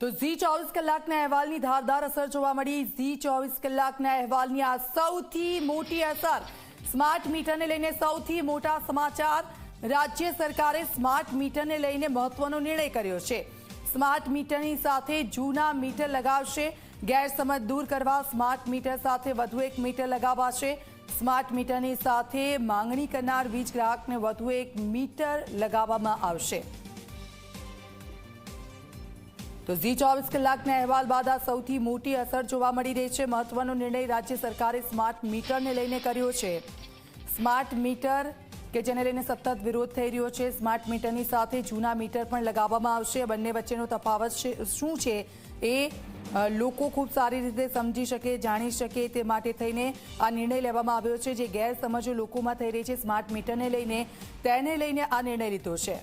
તો ઝી ચોવીસ કલાકના અહેવાલની ધારદાર અસર જોવા મળી. ઝી ચોવીસ કલાકના અહેવાલની આ સૌથી મોટી અસર સ્માર્ટ મીટરને લઈને સૌથી મોટા સમાચાર. રાજ્ય સરકારે સ્માર્ટ મીટરને લઈને મહત્વનો નિર્ણય કર્યો છે. સ્માર્ટ મીટરની સાથે જૂના મીટર લગાવશે. ગેરસમજ દૂર કરવા સ્માર્ટ મીટર સાથે વધુ એક મીટર લગાવાશે. સ્માર્ટ મીટરની સાથે માંગણી કરનાર વીજ ગ્રાહકને વધુ એક મીટર લગાવવામાં આવશે. તો ઝી ચોવીસ કલાકના અહેવાલ બાદ આ સૌથી મોટી અસર જોવા મળી રહી છે. મહત્વનો નિર્ણય રાજ્ય સરકારે સ્માર્ટ મીટરને લઈને કર્યો છે. સ્માર્ટ મીટર, કે જેને લઈને સતત વિરોધ થઈ રહ્યો છે, સ્માર્ટ મીટરની સાથે જૂના મીટર પણ લગાવવામાં આવશે. બંને વચ્ચેનો તફાવત શું છે એ લોકો ખૂબ સારી રીતે સમજી શકે, જાણી શકે તે માટે થઈને આ નિર્ણય લેવામાં આવ્યો છે. જે ગેરસમજો લોકોમાં થઈ રહી છે, સ્માર્ટ મીટરને લઈને તેને લઈને આ નિર્ણય લીધો છે.